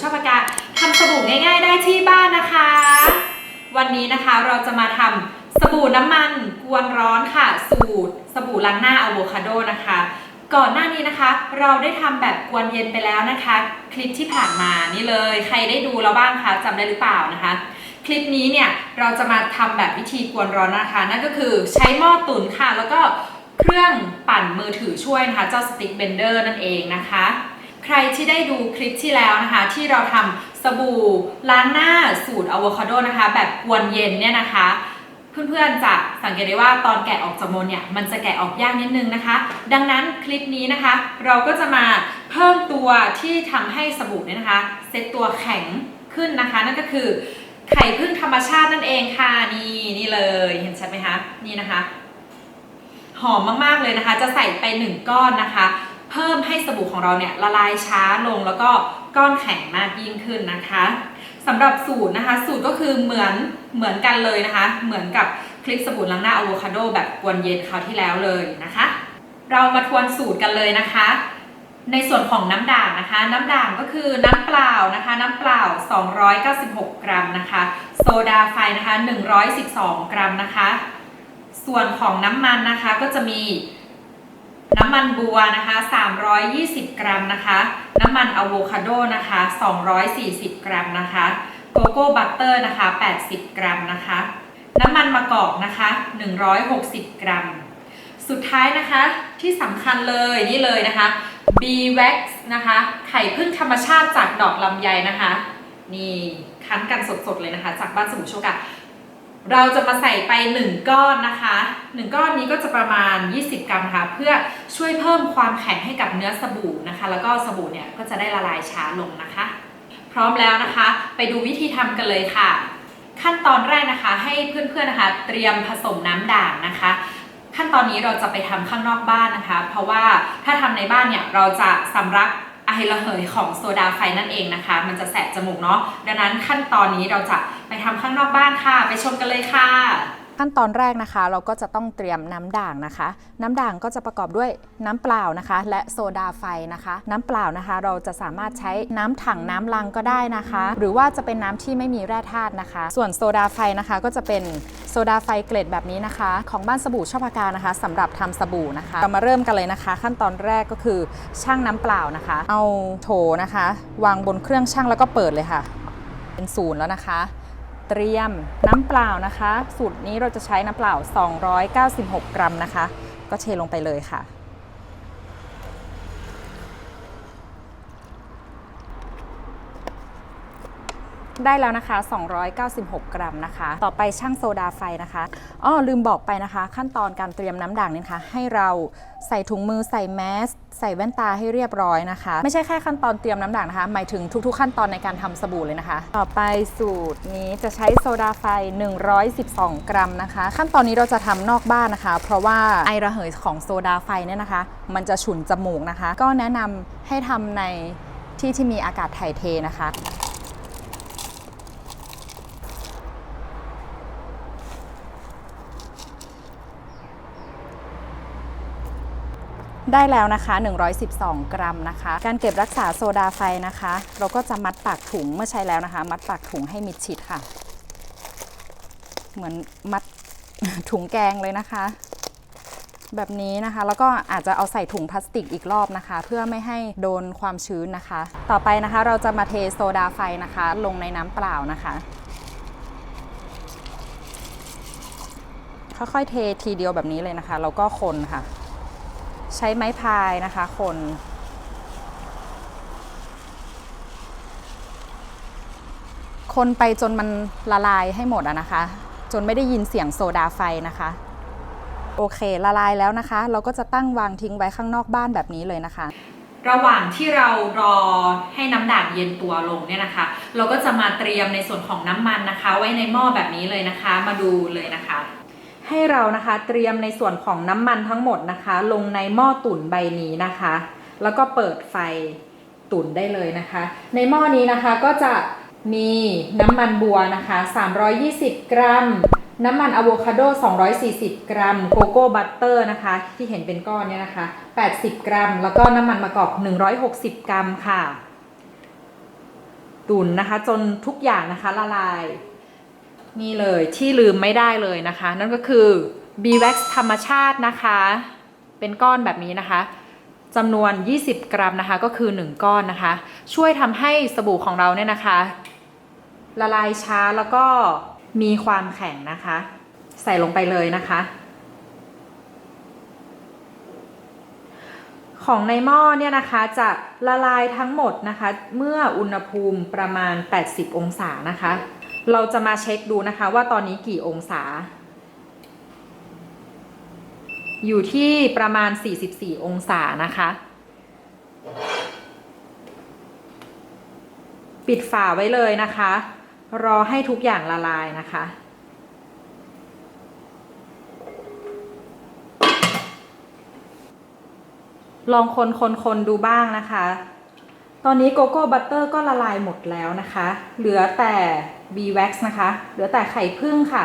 ชอบปากกาทำสบู่ง่ายๆ ได้ที่บ้านนะคะ วันนี้นะคะเราจะมาทำสบู่น้ำมันกวนร้อนค่ะ สูตร สบู่ล้างหน้าอะโวคาโดนะคะ ก่อนหน้านี้นะคะ เราได้ทำแบบกวนเย็นไปแล้วนะคะ คลิปที่ผ่านมานี่เลย ใครได้ดูแล้วบ้างคะจำได้หรือเปล่านะคะคลิปนี้เนี่ยเราจะมาทำแบบวิธีกวนร้อนนะคะ นั่นก็คือใช้หม้อตุ๋นค่ะ แล้วก็เครื่องปั่นมือถือช่วยนะคะ เจ้าสติ๊กเบนเดอร์นั่นเองนะคะ ใครที่ได้ดูคลิปที่แล้วนะคะ ที่เราทำสบู่ล้างหน้าสูตรอะโวคาโดนะคะ แบบกวนเย็นเนี่ยนะคะ เพื่อนๆจะสังเกตได้ว่าตอนแกะออกจากมลเนี่ยมันจะแกะออกยากนิดนึงนะคะ ดังนั้นคลิปนี้นะคะ เราก็จะมาเพิ่มตัวที่ทำให้สบู่เนี่ยนะคะเซตตัวแข็งขึ้นนะคะ นั่นก็คือไข่พึ่งธรรมชาตินั่นเองค่ะนี่นี่เลยเห็นชัดไหมคะนี่นะคะหอมมากๆเลยนะคะ จะใส่ไปหนึ่งก้อนนะคะ เพิ่มให้สบู่ของเราเนี่ยละลายช้าลงแล้วก็ก้อนแข็งมากยิ่งขึ้นนะคะสำหรับสูตรนะคะ สูตรก็คือเหมือนเหมือนกันเลยนะคะ เหมือนกับคลิปสบู่ล้างหน้าอะโวคาโดแบบกวนเย็นคราวที่แล้วเลยนะคะ เรามาทวนสูตรกันเลยนะคะ ในส่วนของน้ำด่างนะคะ น้ำด่างก็คือน้ำเปล่านะคะ น้ำเปล่า 296 กรัมนะคะ โซดาไฟนะคะ 112 กรัมนะคะ ส่วนของน้ำมันนะคะก็จะมี น้ำมันบัวนะคะ 320 กรัมนะคะ น้ำมันอะโวคาโดนะคะ 240 กรัมนะคะ โกโก้บัตเตอร์นะคะ 80 กรัมนะคะ น้ำมันมะกอกนะคะ 160 กรัม สุดท้ายนะคะที่สำคัญเลยนี่เลยนะคะ B wax นะคะ ไข่พึ่งธรรมชาติจากดอกลำไยนะคะ นี่คั้นกันสดๆเลยนะคะ จากบ้านสมุทรโชกะ เราจะมาใส่ไป 1 ก้อนนะคะ 1 ก้อนนี้ก็จะประมาณ 20 กรัมนะคะเพื่อช่วยเพิ่มความแข็งให้กับเนื้อสบู่นะคะ แล้วก็สบู่เนี่ยก็จะได้ละลายช้าลงนะคะ พร้อมแล้วนะคะ ไปดูวิธีทำกันเลยค่ะ ขั้นตอนแรกนะคะ ให้เพื่อนๆนะคะ เตรียมผสมน้ำด่างนะคะ ขั้นตอนนี้เราจะไปทำข้างนอกบ้านนะคะ เพราะว่าถ้าทำในบ้านเนี่ยเราจะสำลัก ไอระเหยของโซดาไฟนั่นเองนะคะ มันจะแสบจมูกเนาะดังนั้นขั้นตอนนี้เราจะไปทำข้างนอกบ้านค่ะ ไปชมกันเลยค่ะ ขั้นตอนแรกนะคะ เราก็จะต้องเตรียมน้ำด่างนะคะ น้ำด่างก็จะประกอบด้วยน้ำเปล่านะคะ และโซดาไฟนะคะ น้ำเปล่านะคะ เราจะสามารถใช้น้ำถังน้ำลังก็ได้นะคะ หรือว่าจะเป็นน้ำที่ไม่มีแร่ธาตุนะคะ ส่วนโซดาไฟนะคะก็จะเป็นโซดาไฟเกล็ดแบบนี้นะคะ ของบ้านสบู่ชอบากานะคะสำหรับทำสบู่นะคะ เรามาเริ่มกันเลยนะคะ ขั้นตอนแรกก็คือช่างน้ำเปล่านะคะ เอาโถนะคะ วางบนเครื่องช่างแล้วก็เปิดเลยค่ะ เป็นศูนย์แล้วนะคะ เตรียมน้ำเปล่านะคะ สูตรนี้เราจะใช้น้ำเปล่า 296 กรัมนะคะ ก็เทลงไปเลยค่ะ ได้แล้วนะคะ 296 กรัมนะคะ ต่อไปช่างโซดาไฟนะคะอ้อลืมบอกไปนะคะ ขั้นตอนการเตรียมน้ำด่างนี่นะคะ ให้เราใส่ถุงมือใส่แมสใส่แว่นตาให้เรียบร้อยนะคะ ไม่ใช่แค่ขั้นตอนเตรียมน้ำด่างนะคะ หมายถึงทุกๆขั้นตอนในการทำสบู่เลยนะคะ ต่อไปสูตรนี้จะใช้โซดาไฟ 112 กรัมนะคะ ขั้นตอนนี้เราจะทำนอกบ้านนะคะ เพราะว่าไอระเหยของโซดาไฟเนี่ยนะคะ มันจะฉุนจมูกนะคะ ก็แนะนำให้ทำในที่ที่มีอากาศถ่ายเทนะคะ ได้แล้วนะคะ 112 กรัมนะคะ การเก็บรักษาโซดาไฟนะคะ เราก็จะมัดปากถุงเมื่อใช้แล้วนะคะ มัดปากถุงให้มิดชิดค่ะ เหมือนมัดถุงแกงเลยนะคะ แบบนี้นะคะ แล้วก็อาจจะเอาใส่ถุงพลาสติกอีกรอบนะคะ เพื่อไม่ให้โดนความชื้นนะคะ ต่อไปนะคะเราจะมาเทโซดาไฟนะคะ ลงในน้ำเปล่านะคะ ค่อยๆเททีเดียวแบบนี้เลยนะคะ แล้วก็คนค่ะ ใช้ไม้พายนะคะคนคนไปจนมันละลายให้หมดอะนะคะ จนไม่ได้ยินเสียงโซดาไฟนะคะ โอเคละลายแล้วนะคะ เราก็จะตั้งวางทิ้งไว้ข้างนอกบ้านแบบนี้เลยนะคะ ระหว่างที่เรารอให้น้ำด่างเย็นตัวลงเนี่ยนะคะ เราก็จะมาเตรียมในส่วนของน้ำมันนะคะ ไว้ในหม้อแบบนี้เลยนะคะ มาดูเลยนะคะ ให้เรานะคะเตรียมในส่วนของน้ำมันทั้งหมดนะคะ ลงในหม้อตุ๋นใบนี้นะคะ แล้วก็เปิดไฟตุ๋นได้เลยนะคะ ในหม้อนี้นะคะก็จะมีน้ำมันบัวนะคะ 320 กรัม น้ำมันอะโวคาโด 240 กรัม โกโก้บัตเตอร์นะคะ ที่เห็นเป็นก้อนเนี่ยนะคะ 80 กรัม แล้วก็น้ำมันมะกอก 160 กรัมค่ะ ตุ๋นนะคะจนทุกอย่างนะคะละลาย นี่เลยที่ลืมไม่ได้เลยนะคะ นั่นก็คือ b w a x ธรรมชาตินะคะ เป็นก้อนแบบนี้นะคะจำนวน 20 กรัมนะคะก็คือ 1 ก้อนนะคะ ช่วยทำให้สบู่ของเราเนี่ยนะคะ ละลายช้าแล้วก็มีความแข็งนะคะ ใส่ลงไปเลยนะคะ ของในหม้อเนี่ยนะคะจะละลายทั้งหมดนะคะ เมื่ออุณหภูมิประมาณ 80 องศานะคะ เราจะมาเช็คดูนะคะว่าตอนนี้กี่องศา อยู่ที่ประมาณ 44 องศานะคะ ปิดฝาไว้เลยนะคะ รอให้ทุกอย่างละลายนะคะลองคนคนคนดูบ้างนะคะ ตอนนี้โกโก้บัตเตอร์ก็ละลายหมดแล้วนะคะ เหลือแต่ b w a x นะคะ เหลือแต่ไข่ผึ้งค่ะ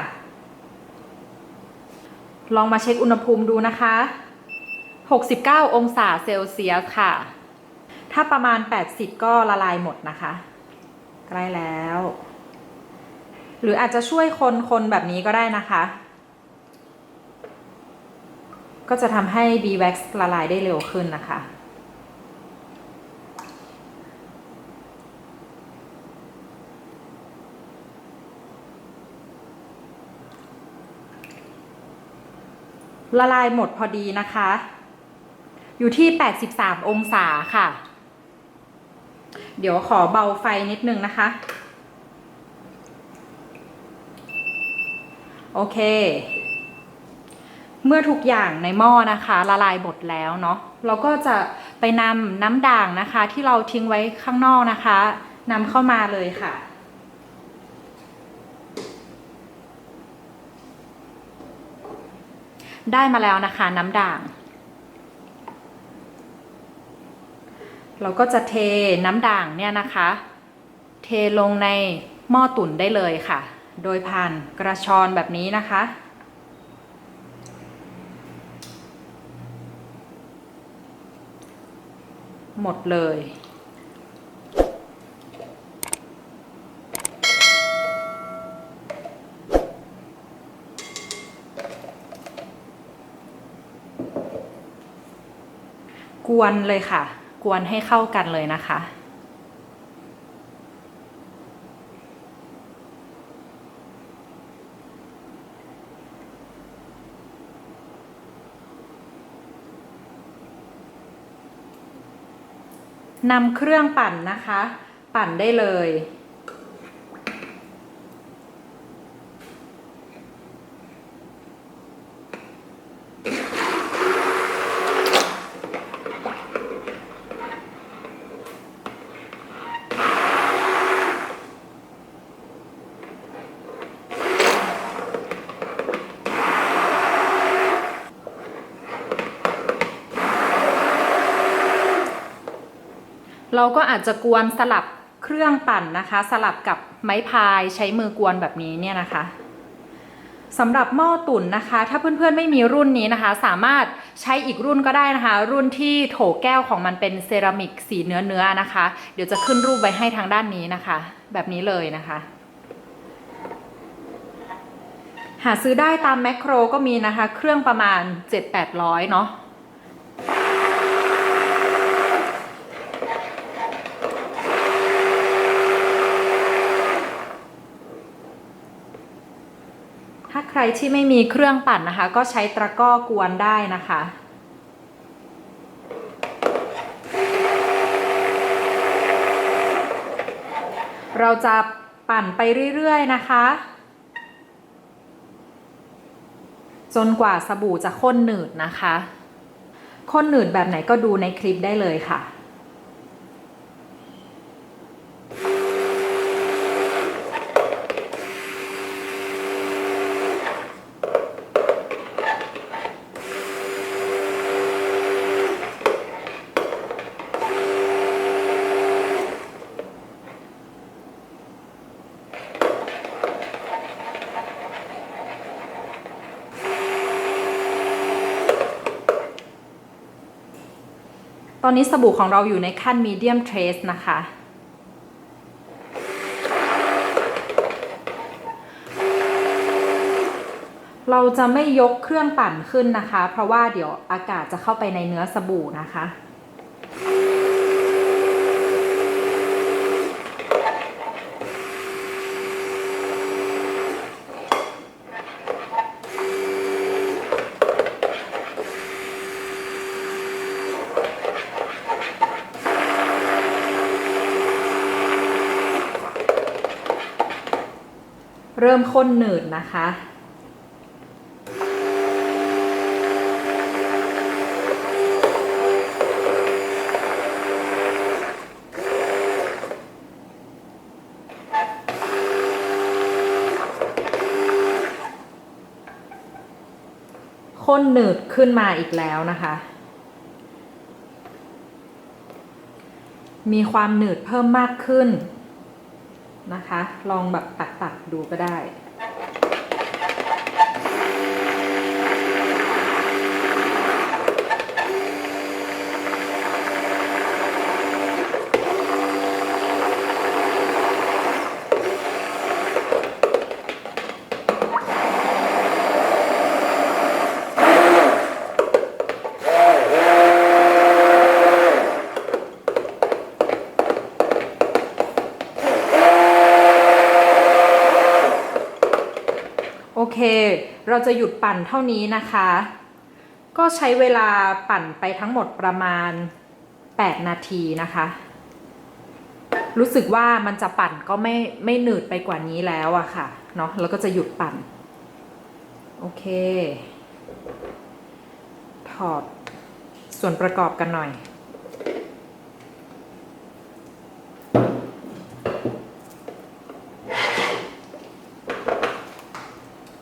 ลองมาเช็คอุณหภูมิดูนะคะ 69 องศาเซลเซียสค่ะ ถ้าประมาณ 80 ก็ละลายหมดนะคะ ใกล้แล้ว หรืออาจจะช่วยคนคนแบบนี้ก็ได้นะคะ ก็จะทำให้ b w a x ละลายได้เร็วขึ้นนะคะ ละลายหมดพอดีนะคะ อยู่ที่ 83 องศาค่ะ เดี๋ยวขอเบาไฟนิดนึงนะคะ โอเค เมื่อทุกอย่างในหม้อนะคะ ละลายหมดแล้วเนาะเราก็จะไปนำน้ำด่างนะคะ ที่เราทิ้งไว้ข้างนอกนะคะนำเข้ามาเลยค่ะ ได้มาแล้วนะคะน้ำด่าง เราก็จะเทน้ำด่างเนี่ยนะคะ เทลงในหม้อตุ๋นได้เลยค่ะ โดยผ่านกระชอนแบบนี้นะคะหมดเลย ก วนเลยค่ะ กวนให้เข้ากันเลยนะคะ นำเครื่องปั่นนะคะ ปั่นได้เลย เราก็อาจจะกวนสลับเครื่องปั่นนะคะ สลับกับไม้พายใช้มือกวนแบบนี้เนี่ยนะคะสำหรับหม้อตุ๋นนะคะ ถ้าเพื่อนๆไม่มีรุ่นนี้นะคะ สามารถใช้อีกรุ่นก็ได้นะคะ รุ่นที่โถแก้วของมันเป็นเซรามิกสีเนื้อเนื้อๆนะคะ เดี๋ยวจะขึ้นรูปไว้ให้ทางด้านนี้นะคะ แบบนี้เลยนะคะ หาซื้อได้ตามแมคโครก็มีนะคะ เครื่องประมาณ 7-800เนาะ ถ้า ใครที่ไม่มีเครื่องปั่นนะคะ ก็ใช้ตะกร้อกวนได้นะคะเราจะปั่นไปเรื่อยๆนะคะ จนกว่าสบู่จะข้นหนืดนะคะ ข้นหนืดแบบไหนก็ดูในคลิปได้เลยค่ะ ตอนนี้สบู่ของเราอยู่ในขั้นมีเดียมเทรสนะคะ เราจะไม่ยกเครื่องปั่นขึ้นนะคะ เพราะว่าเดี๋ยวอากาศจะเข้าไปในเนื้อสบู่นะคะ เริ่มข้นหนืดนะคะ ข้นหนืดขึ้นมาอีกแล้วนะคะ มีความหนืดเพิ่มมากขึ้น นะคะ ลองแบบตักตักๆดูก็ได้ โอเค เราจะหยุดปั่นเท่านี้นะคะ ก็ใช้เวลาปั่นไปทั้งหมดประมาณ 8 นาทีนะคะ รู้สึกว่ามันจะปั่นก็ไม่ไม่หนืดไปกว่านี้แล้วอะค่ะเนาะแล้วก็จะหยุดปั่น โอเค ถอดส่วนประกอบกันหน่อย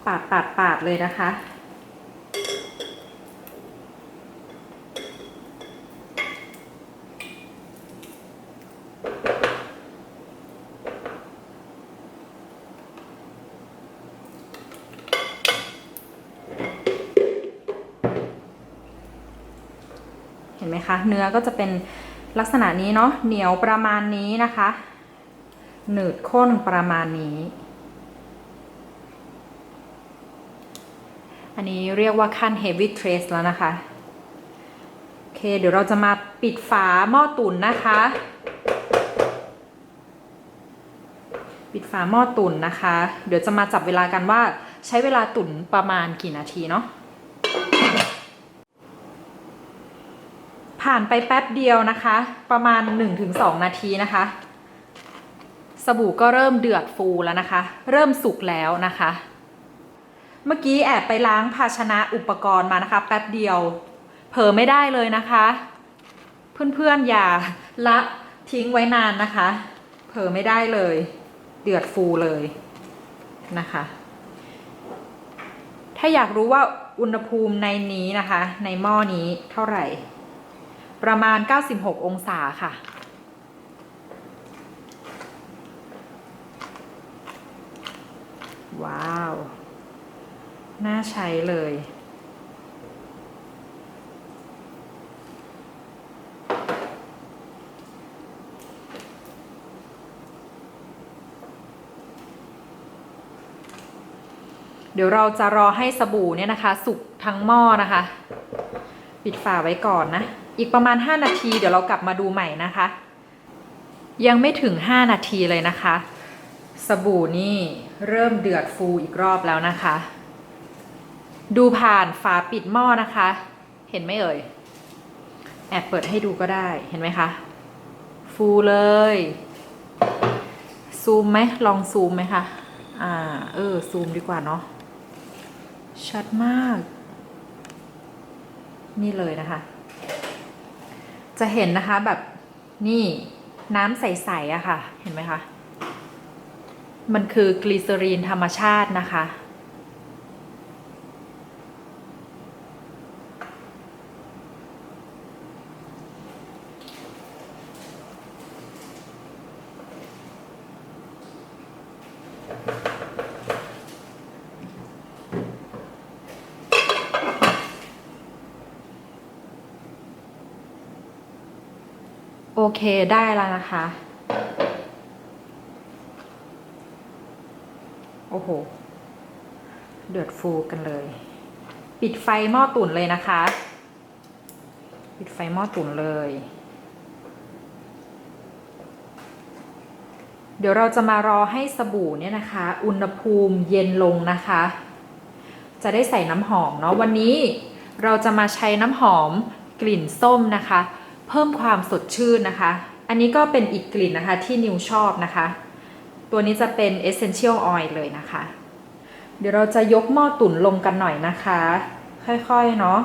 ปาดปาดปาด เลยนะคะ เห็นไหมคะ เนื้อก็จะเป็นลักษณะนี้เนาะเหนียวประมาณนี้นะคะ หนืดข้นประมาณนี้ อันนี้เรียกว่าขั้น heavy trace แล้วนะคะ โอเค เดี๋ยวเราจะมาปิดฝาหม้อตุ๋นนะคะ ปิดฝาหม้อตุ๋นนะคะ เดี๋ยวจะมาจับเวลากันว่าใช้เวลาตุ๋นประมาณกี่นาทีเนาะ ผ่านไปแป๊บเดียวนะคะ ประมาณ 1-2 นาทีนะคะ สบู่ก็เริ่มเดือดฟูแล้วนะคะ เริ่มสุกแล้วนะคะ เมื่อกี้แอบไปล้างภาชนะอุปกรณ์มานะคะ แป๊บเดียว เผลอไม่ได้เลยนะคะ เพื่อนๆอย่าละทิ้งไว้นานนะคะ เผลอไม่ได้เลย เดือดฟูเลยนะคะ ถ้าอยากรู้ว่าอุณหภูมิในนี้นะคะ ในหม้อนี้เท่าไหร่ ประมาณ 96 องศาค่ะว้าว น่าใช้เลย เดี๋ยวเราจะรอให้สบู่เนี่ยนะคะ สุกทั้งหม้อนะคะ ปิดฝาไว้ก่อนนะ อีกประมาณ 5 นาที เดี๋ยวเรากลับมาดูใหม่นะคะ ยังไม่ถึง 5 นาทีเลยนะคะ สบู่นี่เริ่มเดือดฟูอีกรอบแล้วนะคะ ดูผ่านฝาปิดหม้อนะคะ เห็นไหมเอ่ย แอบเปิดให้ดูก็ได้ เห็นไหมคะ ฟูเลย ซูมไหม ลองซูมไหมคะ อ่า เออ ซูมดีกว่าเนาะ ชัดมาก นี่เลยนะคะ จะเห็นนะคะแบบ นี่น้ำใสๆอะค่ะ เห็นไหมคะ มันคือกลีเซอรีนธรรมชาตินะคะ โอเคได้แล้วนะคะ โอ้โห เดือดฟูกันเลย ปิดไฟหม้อตุ๋นเลยนะคะ ปิดไฟหม้อตุ๋นเลย เดี๋ยวเราจะมารอให้สบู่เนี่ยนะคะ อุณหภูมิเย็นลงนะคะ จะได้ใส่น้ำหอมเนาะวันนี้เราจะมาใช้น้ำหอมกลิ่นส้มนะคะ เพิ่มความสดชื่นนะคะ อันนี้ก็เป็นอีกกลิ่นนะคะที่นิวชอบนะคะ ตัวนี้จะเป็น Essential Oil เลยนะคะ เดี๋ยวเราจะยกหม้อตุ๋นลงกันหน่อยนะคะ ค่อยๆเนาะ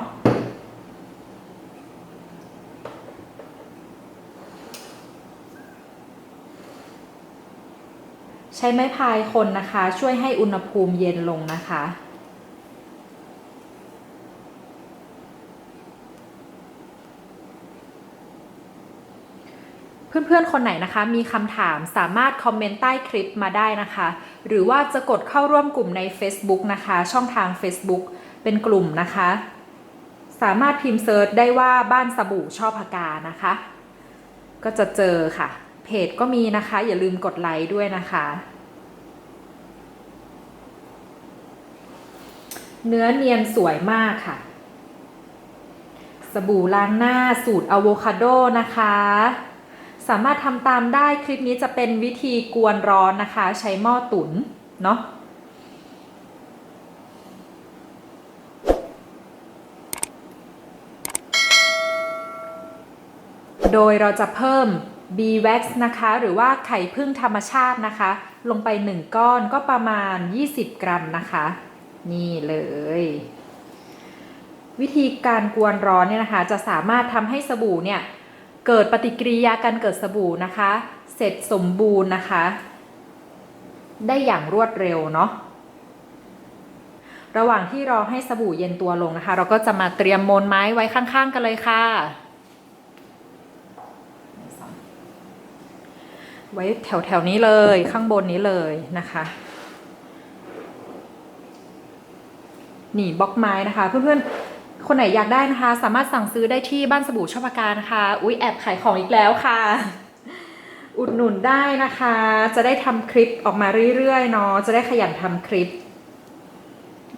ใช้ไม้พายคนนะคะ ช่วยให้อุณหภูมิเย็นลงนะคะ เพื่อนๆ คนไหนนะคะมีคำถามสามารถคอมเมนต์ใต้คลิปมาได้นะคะ หรือว่าจะกดเข้าร่วมกลุ่มใน Facebook นะคะ ช่องทาง Facebook เป็นกลุ่มนะคะ สามารถพิมพ์เซิร์ชได้ว่าบ้านสบู่ชอบพกานะคะ ก็จะเจอค่ะ เพจก็มีนะคะ อย่าลืมกดไลค์ด้วยนะคะ เนื้อเนียนสวยมากค่ะ สบู่ล้างหน้าสูตรอะโวคาโดนะคะ สามารถทำตามได้คลิปนี้จะเป็นวิธีกวนร้อนนะคะ ใช้หม้อตุ๋นเนาะโดยเราจะเพิ่ม B wax นะคะ หรือว่าไข่พึ่งธรรมชาตินะคะ ลงไป 1 ก้อนก็ประมาณ 20 กรัมนะคะ นี่เลย วิธีการกวนร้อนเนี่ยนะคะ จะสามารถทำให้สบู่เนี่ย เกิดปฏิกิริยาการเกิดสบู่นะคะ เสร็จสมบูรณ์นะคะ ได้อย่างรวดเร็วเนาะระหว่างที่รอให้สบู่เย็นตัวลงนะคะ เราก็จะมาเตรียมโมนไม้ไว้ข้างๆกันเลยค่ะ ไว้แถวๆนี้เลยข้างบนนี้เลยนะคะนี่บล็อกไม้นะคะ เพื่อนๆ คนไหนอยากได้นะคะ สามารถสั่งซื้อได้ที่บ้านสบู่ชอบากานะคะอุ๊ยแอบขายของอีกแล้วค่ะ อุดหนุนได้นะคะ จะได้ทำคลิปออกมาเรื่อยๆเนาะจะได้ขยันทำคลิป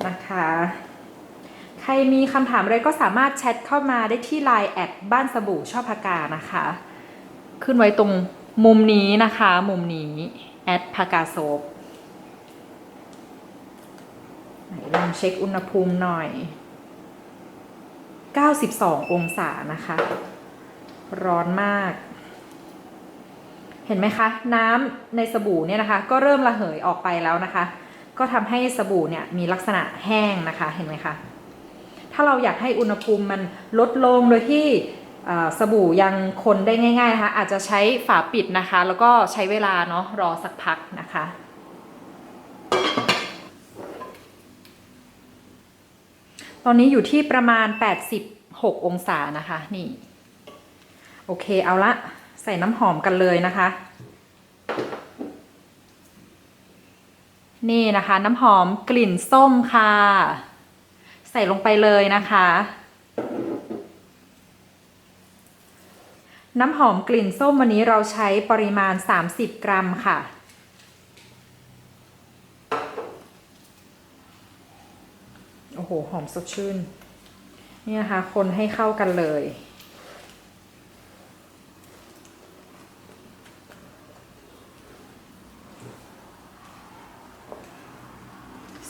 นะคะ ใครมีคำถามอะไรก็สามารถแชทเข้ามาได้ที่ Line แอดบ้านสบู่ชอบพากานะคะ ขึ้นไว้ตรงมุมนี้นะคะ มุมนี้แอดพากาโซบลองเช็คอุณหภูมิหน่อย 92 องศานะคะ ร้อนมาก เห็นไหมคะ น้ำในสบู่เนี่ยนะคะ ก็เริ่มระเหยออกไปแล้วนะคะ ก็ทำให้สบู่เนี่ยมีลักษณะแห้งนะคะ เห็นไหมคะ ถ้าเราอยากให้อุณหภูมิมันลดลงโดยที่สบู่ยังคนได้ง่าย ๆ นะคะ อาจจะใช้ฝาปิดนะคะ แล้วก็ใช้เวลาเนาะรอสักพักนะคะ อนนี้อยู่ที่ประมาณ 86 องศานะคะ นี่ โอเคเอาละใส่น้ำหอมกันเลยนะคะ นี่นะคะ น้ำหอมกลิ่นส้มค่ะ ใส่ลงไปเลยนะคะ น้ำหอมกลิ่นส้มวันนี้เราใช้ปริมาณ 30 กรัมค่ะ โอ้โห หอมสดชื่น เนี่นะคะคนให้เข้ากันเลย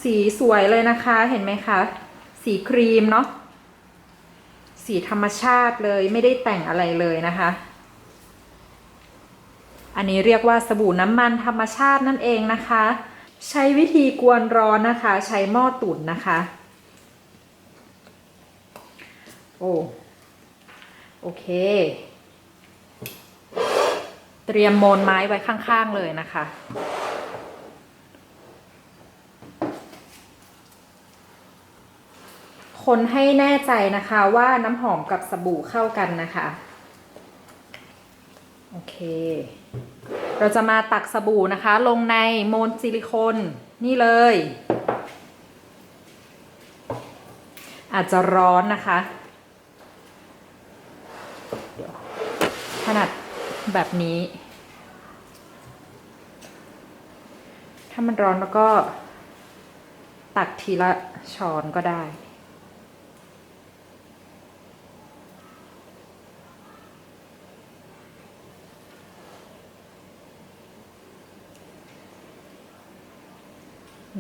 สีสวยเลยนะคะเห็นไหมคะ สีครีมเนาะ สีธรรมชาติเลยไม่ได้แต่งอะไรเลยนะคะ อันนี้เรียกว่าสบู่น้ำมันธรรมชาตินั่นเองนะคะใช้วิธีกวนร้อนนะคะ ใช้หม้อตุ๋นนะคะ โอ้โอเค เตรียมโมนไม้ไว้ข้างๆเลยนะคะ คนให้แน่ใจนะคะว่าน้ำหอมกับสบู่เข้ากันนะคะ โอเค เราจะมาตักสบู่นะคะ ลงในโมนซิลิโคนนี่เลย อาจจะร้อนนะคะ เดี๋ยวถนัดแบบนี้ ถ้ามันร้อนแล้วก็ ตักทีละช้อนก็ได้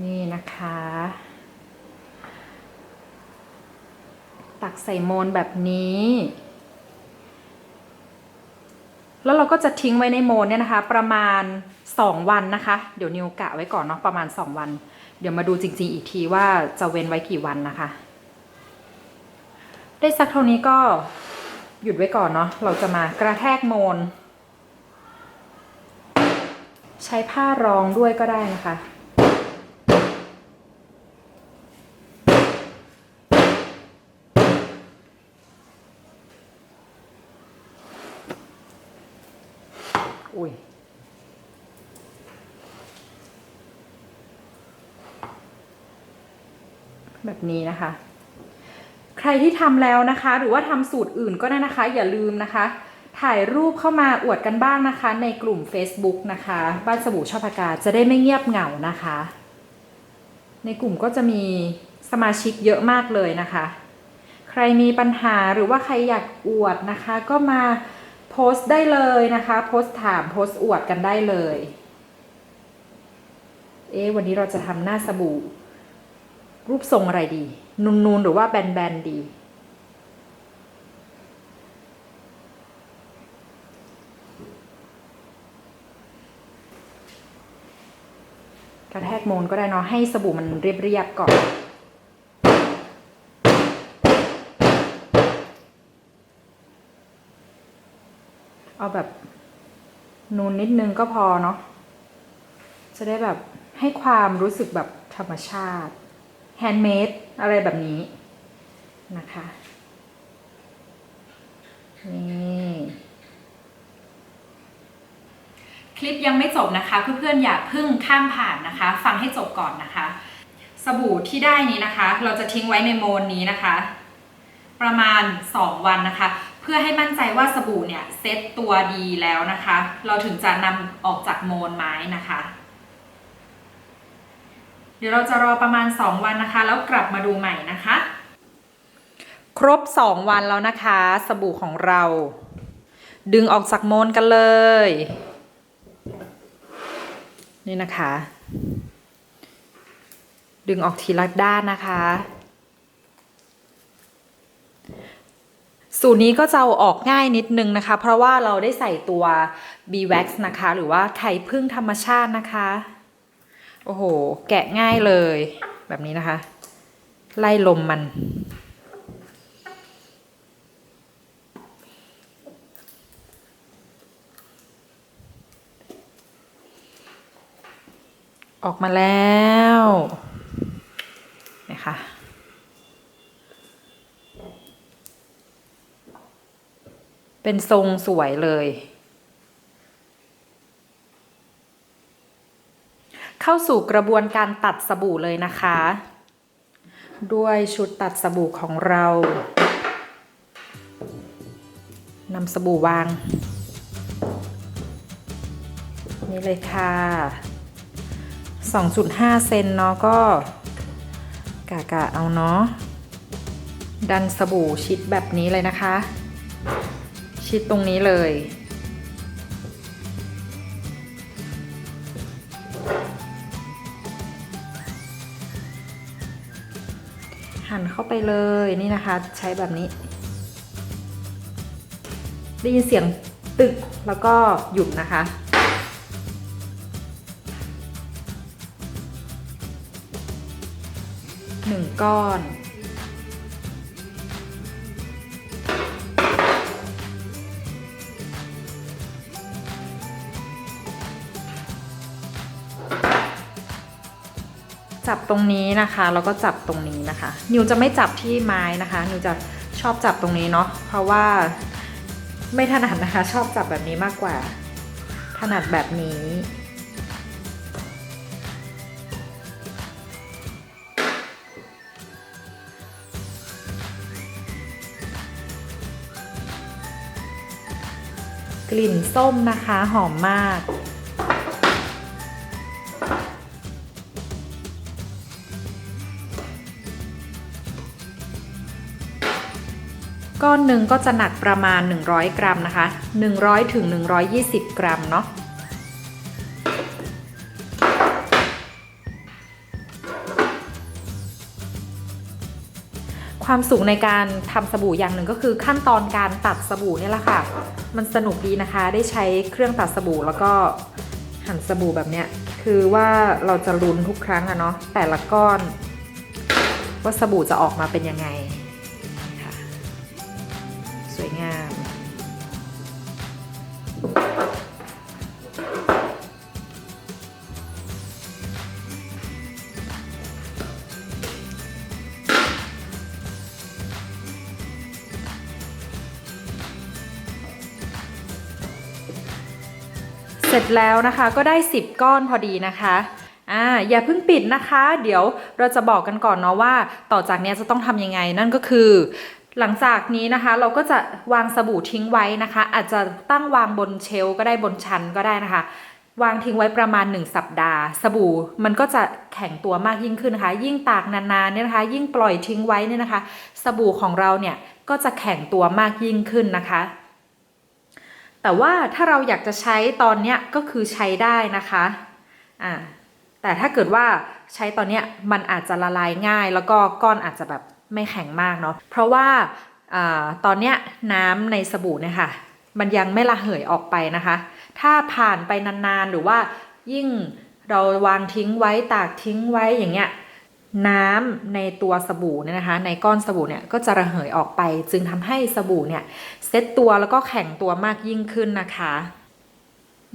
นี่นะคะ ตักใส่โมนแบบนี้ แล้วเราก็จะทิ้งไว้ในโมนเนี่ยนะคะ ประมาณ 2 วันนะคะ เดี๋ยวนิวกะไว้ก่อนเนาะประมาณ 2 วัน เดี๋ยวมาดูจริงๆอีกทีว่าจะเว้นไว้กี่วันนะคะ ได้สักเท่านี้ก็หยุดไว้ก่อนเนาะเราจะมากระแทกโมน ใช้ผ้ารองด้วยก็ได้นะคะ อุ้ยแบบนี้นะคะ ใครที่ทำแล้วนะคะ หรือว่าทำสูตรอื่นก็ได้นะคะ อย่าลืมนะคะ ถ่ายรูปเข้ามาอวดกันบ้างนะคะ ในกลุ่ม Facebook นะคะ บ้านสบู่ชอบอากาศจะได้ไม่เงียบเหงานะคะ ในกลุ่มก็จะมีสมาชิกเยอะมากเลยนะคะ ใครมีปัญหาหรือว่าใครอยากอวดนะคะ ก็มา โพสต์ได้เลยนะคะ โพสต์ถามโพสต์อวดกันได้เลย เอ๊ะวันนี้เราจะทำหน้าสบู่ รูปทรงอะไรดี นูนๆหรือว่าแบนๆดีกระแทกโมนก็ได้เนาะให้สบู่มันเรียบๆก่อน เอาแบบนูนนิดนึงก็พอเนาะ จะได้แบบให้ความรู้สึกแบบธรรมชาติ แฮนด์เมดอะไรแบบนี้นะคะ นี่คลิปยังไม่จบนะคะเพื่อนๆอย่าพิ่งข้ามผ่านนะคะ ฟังให้จบก่อนนะคะ สบู่ที่ได้นี้นะคะ เราจะทิ้งไว้ในโมนนี้นะคะ ประมาณ 2 วันนะคะ พื่อให้มั่นใจว่าสบู่เนี่ยเซ็ตตัวดีแล้วนะคะ เราถึงจะนำออกจากโมนไม้นะคะ เดี๋ยวเราจะรอประมาณ 2 วันนะคะ แล้วกลับมาดูใหม่นะคะ ครบ 2 วันแล้วนะคะ สบู่ของเรา ดึงออกจากโมนกันเลย นี่นะคะ ดึงออกทีละด้านนะคะ สูตรนี้ก็จะอออกง่ายนิดนึงนะคะ เพราะว่าเราได้ใส่ตัว B wax นะคะ หรือว่าไข่พึ่งธรรมชาตินะคะ โอ้โห แกะง่ายเลย แบบนี้นะคะ ไล่ลมมัน ออกมาแล้วนะคะ เป็นทรงสวยเลย เข้าสู่กระบวนการตัดสบู่เลยนะคะ ด้วยชุดตัดสบู่ของเรานำสบู่วาง นี่เลยค่ะ 2.5 เซนเนาะก็กะกะเอาเนาะดันสบู่ชิดแบบนี้เลยนะคะ ชิดตรงนี้เลย หั่นเข้าไปเลยนี่นะคะ ใช้แบบนี้ ได้ยินเสียงตึกแล้วก็หยุดนะคะหนึ่งก้อน จับตรงนี้นะคะแล้วก็จับตรงนี้นะคะ นิวจะไม่จับที่ไม้นะคะนิวจะชอบจับตรงนี้เนาะเพราะว่าไม่ถนัดนะคะ ชอบจับแบบนี้มากกว่า ถนัดแบบนี้กลิ่นส้มนะคะหอมมาก ก้อนหนึ่งก็จะหนักประมาณ 100 กรัมนะคะ 100ถึง120 กรัมเนาะความสุขในการทำสบู่อย่างหนึ่งก็คือขั้นตอนการตัดสบู่เนี่ยแหละค่ะ มันสนุกดีนะคะ ได้ใช้เครื่องตัดสบู่แล้วก็หั่นสบู่แบบเนี้ย คือว่าเราจะลุ้นทุกครั้งอะเนาะแต่ละก้อน ว่าสบู่จะออกมาเป็นยังไง แล้วนะคะ ก็ได้ 10 ก้อนพอดีนะคะอ่าอย่าเพิ่งปิดนะคะ เดี๋ยวเราจะบอกกันก่อนเนาะว่า ต่อจากนี้จะต้องทำยังไง นั่นก็คือ หลังจากนี้นะคะเราก็จะวางสบู่ทิ้งไว้นะคะ อาจจะตั้งวางบนเชลก็ได้บนชั้นก็ได้นะคะวางทิ้งไว้ประมาณ 1 สัปดาห์ สบู่มันก็จะแข็งตัวมากยิ่งขึ้นนะคะ ยิ่งตากนานๆเนี่ยนะคะ ยิ่งปล่อยทิ้งไว้เนี่ยนะคะ สบู่ของเราเนี่ยก็จะแข็งตัวมากยิ่งขึ้นนะคะ แต่ว่าถ้าเราอยากจะใช้ตอนเนี้ยก็คือใช้ได้นะคะอ่าแต่ถ้าเกิดว่าใช้ตอนเนี้ยมันอาจจะละลายง่าย แล้วก็ก้อนอาจจะแบบไม่แข็งมากเนาะเพราะว่าอตอนเนี้ยน้ำในสบู่เนี่ยค่ะมันยังไม่ระเหยออกไปนะคะ ถ้าผ่านไปนานๆ หรือว่ายิ่งเราวางทิ้งไว้ตากทิ้งไว้อย่างเงี้ย น้ำในตัวสบู่เนี่ยนะคะ ในก้อนสบู่เนี่ยก็จะระเหยออกไป จึงทำให้สบู่เนี่ยเซตตัวแล้วก็แข็งตัวมากยิ่งขึ้นนะคะ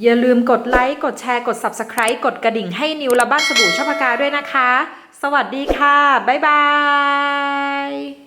อย่าลืมกดไลค์กดแชร์กด Subscribe กดกระดิ่งให้นิวและบ้านสบู่ชอบพกาด้วยนะคะ สวัสดีค่ะ บ๊ายบาย